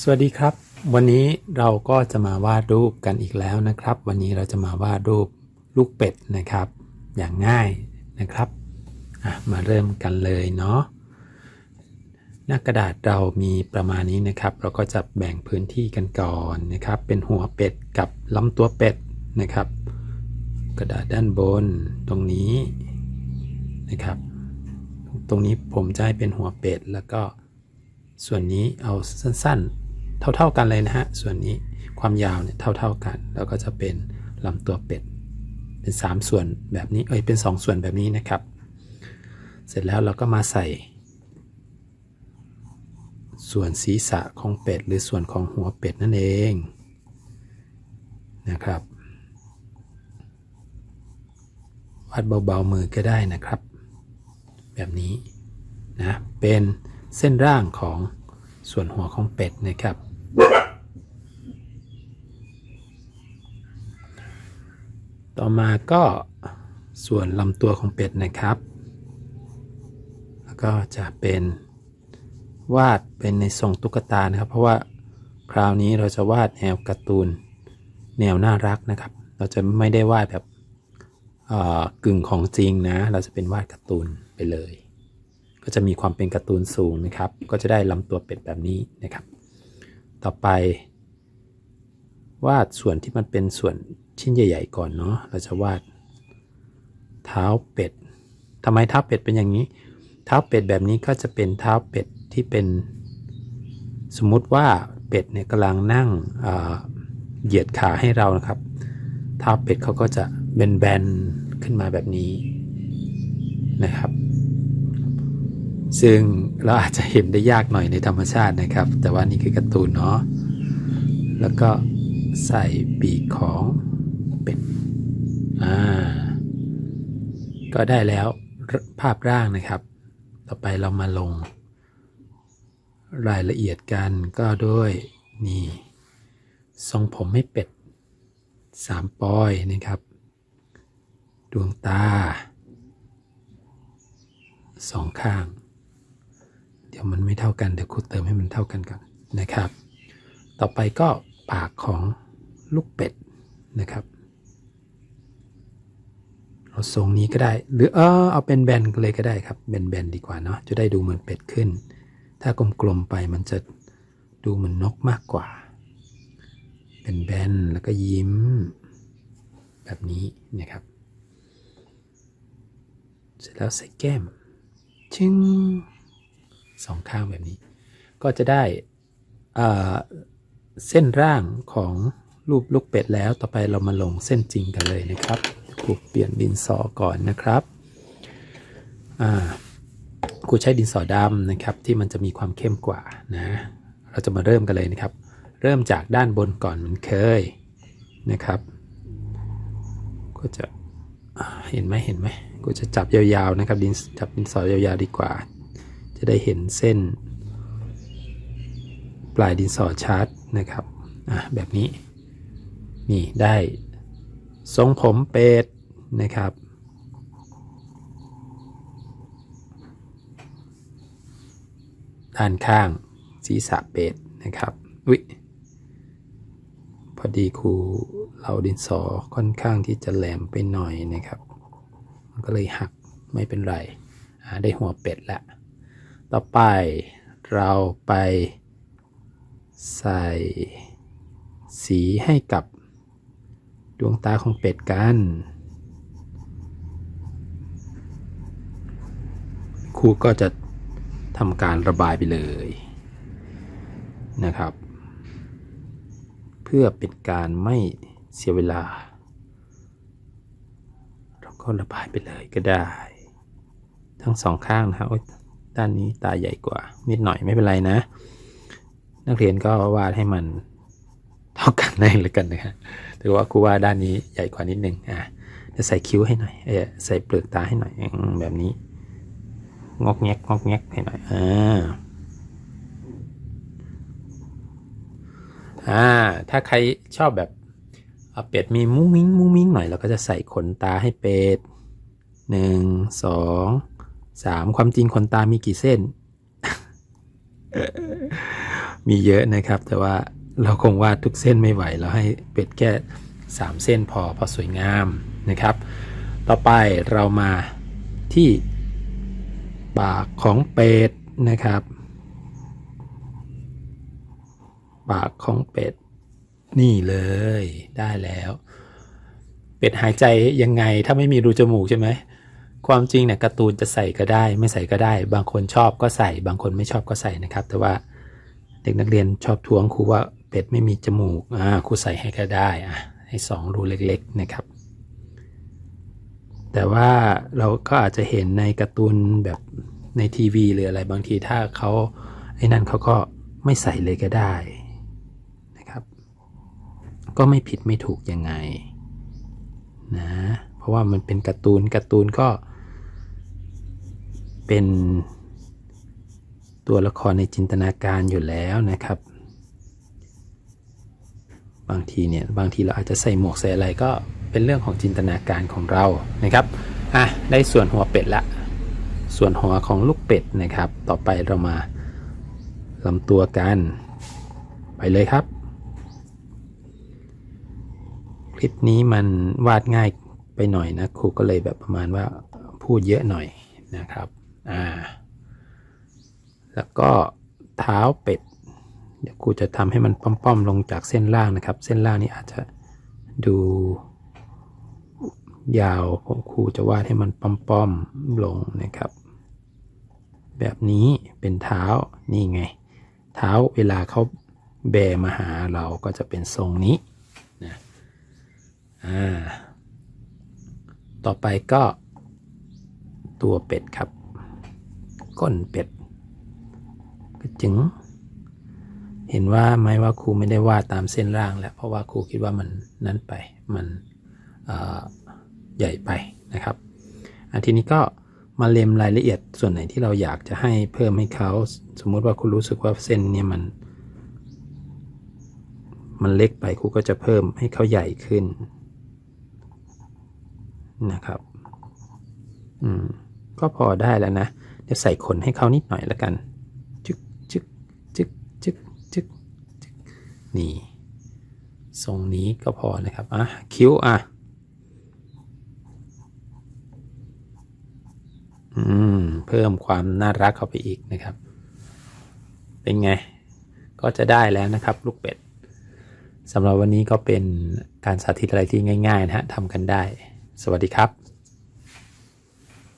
สวัสดีครับ วันนี้เราก็จะมาวาดรูปกันอีกแล้วนะครับ วันนี้เราจะมาวาดรูปลูกเป็ดนะครับ อย่างง่ายนะครับมาเริ่มกันเลยเนาะหน้ากระดาษเรามีประมาณนี้นะครับ เราก็จะแบ่งพื้นที่กันก่อนนะครับ เป็นหัวเป็ดกับลำตัวเป็ดนะครับ กระดาษด้านบนตรงนี้นะครับ ตรงนี้ผมจะให้เป็นหัวเป็ดแล้วก็ส่วนนี้เอาสั้นๆ เท่า ๆกันเลยนะฮะ ส่วนนี้ความยาวเนี่ยเท่า ๆกัน แล้วก็จะเป็นลำตัวเป็ด เป็น 3 ส่วนแบบนี้ เอ้ย เป็น 2 ส่วนแบบนี้นะครับ เสร็จแล้วเราก็มาใส่ ส่วนศีรษะของเป็ด หรือส่วนของหัวเป็ดนั่นเองนะครับ วาดเบาๆมือก็ได้นะครับ แบบนี้นะ เป็นเส้นร่างของส่วนหัวของเป็ดนะครับ ต่อมาก็ส่วนลำตัวของเป็ดนะครับ แล้วก็จะเป็นวาดเป็นในทรงตุ๊กตานะครับ เพราะว่าคราวนี้เราจะวาดแนวการ์ตูนแนวน่ารักนะครับ เราจะไม่ได้วาดแบบกึ่งของจริงนะ เราจะเป็นวาดการ์ตูนไปเลย ก็จะมีความเป็นการ์ตูนสูงนะครับ ก็จะได้ลำตัวเป็ดแบบนี้นะครับ ต่อไป วาดส่วนที่มันเป็นส่วนชิ้นใหญ่ ๆ ก่อนเนาะเราจะวาด เท้าเป็ดทำไมเท้าเป็ดเป็นอย่างนี้ เท้าเป็ดแบบนี้ก็จะเป็นเท้าเป็ดที่เป็น สมมุติว่าเป็ดเนี่ยกำลังนั่งเหยียดขาให้เรานะครับ เท้าเป็ดเขาก็จะแบนๆขึ้นมาแบบนี้นะครับ ซึ่งเราอาจจะเห็นได้ยากหน่อยในธรรมชาตินะครับ แต่ว่านี่คือการ์ตูนเนาะแล้วก็ใส่ปีกของเป็ดอ่าก็ได้แล้วภาพร่างนะครับ ต่อไปเรามาลง รายละเอียดกันก็ด้วยนี่ทรงผมให้เป็ดสามปอยนะครับ ดวงตาสองข้าง เดี๋ยวมันไม่เท่ากัน เดี๋ยวครูเติมให้มันเท่ากันก่อนนะครับ ต่อไปก็ปากของลูกเป็ดนะครับเราทรงนี้ก็ได้ หรือเออเอาเป็นแบนเลยก็ได้ครับแบนๆดีกว่าเนาะจะได้ดูเหมือนเป็ดขึ้น ถ้ากลมๆไปมันจะดูเหมือนนกมากกว่า เป็นแบนแล้วก็ยิ้ม แบบนี้นะครับ เสร็จแล้วใส่แก้ม ชึ้ง สองข้างแบบนี้ ก็จะได้เส้นร่างของรูปลูกเป็ดแล้วต่อไปเรามาลงเส้นจริงกันเลยนะครับครูเปลี่ยนดินสอก่อนนะครับครูใช้ดินสอดำนะครับที่มันจะมีความเข้มกว่านะเราจะมาเริ่มกันเลยนะครับ เริ่มจากด้านบนก่อนเหมือนเคยนะครับ ก็จะเห็นไหมเห็นไหมกูจะจับยาวๆนะครับดินจับดินสอยาวๆดีกว่า จะได้เห็นเส้น ปลายดินสอชัดนะครับอะแบบนี้ นี่ได้ทรงผมเป็ดนะครับ ด้านข้างศีรษะเป็ดนะครับอุ๊ยพอดีครูเราดินสอค่อนข้างที่จะแหลมไปหน่อยนะครับ มันก็เลยหักไม่เป็นไรได้หัวเป็ดละ ต่อไปเราไปใส่สีให้กับดวงตาของเป็ดกัน ครูก็จะทำการระบายไปเลยนะครับ เพื่อเป็นการไม่เสียเวลา เราก็ระบายไปเลยก็ได้ ทั้งสองข้างนะครับ ด้านนี้ตาใหญ่กว่า นิดหน่อยไม่เป็นไรนะ นักเรียนก็วาดให้มันเท่ากันได้เลยกันนะฮะถือว่าครูว่าด้านนี้ใหญ่กว่านิดนึงอะจะใส่คิ้วให้หน่อยเออใส่เปลือกตาให้หน่อยแบบนี้ งอกแงกงอกแงกให้หน่อยอ่าอ่าถ้าใครชอบแบบเอาเป็ดมีมุ้งมิ้งมุ้งมิ้งหน่อยเราก็จะใส่ขนตาให้เป็ดหนึ่งสอง สามความจริงขนตามีกี่เส้น มีเยอะนะครับ แต่ว่าเราคงวาดทุกเส้นไม่ไหว เราให้เป็ดแค่สามเส้นพอพอสวยงามนะครับ ต่อไปเรามาที่ปากของเป็ดนะครับ ปากของเป็ดนี่เลยได้แล้ว เป็ดหายใจยังไงถ้าไม่มีรูจมูกใช่ไหม ความจริงเนี่ยการ์ตูนจะใส่ก็ได้ ไม่ใส่ก็ได้ บางคนชอบก็ใส่ บางคนไม่ชอบก็ใส่นะครับ แต่ว่าเด็กนักเรียนชอบทวงครูว่าเป็ดไม่มีจมูกอ่าครูใส่ให้ก็ได้อะให้สองรูเล็กๆนะครับ แต่ว่าเราก็อาจจะเห็นในการ์ตูนแบบในทีวีหรืออะไรบางทีถ้าเขาไอ้นั่นเขาก็ไม่ใส่เลยก็ได้นะครับ ก็ไม่ผิดไม่ถูกยังไงนะเพราะว่ามันเป็นการ์ตูนการ์ตูนก็ เป็นตัวละครในจินตนาการอยู่แล้วนะครับ บางทีเนี่ยบางทีเราอาจจะใส่หมวกใส่อะไรก็เป็นเรื่องของจินตนาการของเรานะครับอะได้ส่วนหัวเป็ดละส่วนหัวของลูกเป็ดนะครับ ต่อไปเรามาลำตัวกันไปเลยครับ คลิปนี้มันวาดง่ายไปหน่อยนะครูก็เลยแบบประมาณว่าพูดเยอะหน่อยนะครับ อ่า แล้วก็เท้าเป็ด เดี๋ยวครูจะทำให้มันป้อมๆลงจากเส้นล่างนะครับ เส้นล่างนี้อาจจะดูยาวผมครูจะวาดให้มันป้อมๆลงนะครับ แบบนี้เป็นเท้านี่ไง เท้าเวลาเขาแบมาหาเราก็จะเป็นทรงนี้นะอ่าต่อไปก็ตัวเป็ดครับ ก้นเป็ดกระจึง เห็นว่าไหมว่าครูไม่ได้วาดตามเส้นล่างแล้วเพราะว่าครูคิดว่ามันนั้นไปมันใหญ่ไปนะครับทีนี้ก็มาเล็มรายละเอียดส่วนไหนที่เราอยากจะให้เพิ่มให้เขาสมมุติว่าครูรู้สึกว่าเส้นเนี่ยมัน มันเล็กไปครูก็จะเพิ่มให้เขาใหญ่ขึ้นนะครับ อืม ก็พอได้แล้วนะ เดี๋ยวใส่ขนให้เขานิดหน่อยแล้วกันจึกจึกจึกจึกจึกจึกนี่ทรงนี้ก็พอนะครับอะคิ้วอะอืมเพิ่มความน่ารักเข้าไปอีกนะครับ เป็นไง ก็จะได้แล้วนะครับ ลูกเป็ดสำหรับวันนี้ก็เป็นการสาธิตอะไรที่ง่าย ๆ นะฮะทำกันได้ สวัสดีครับ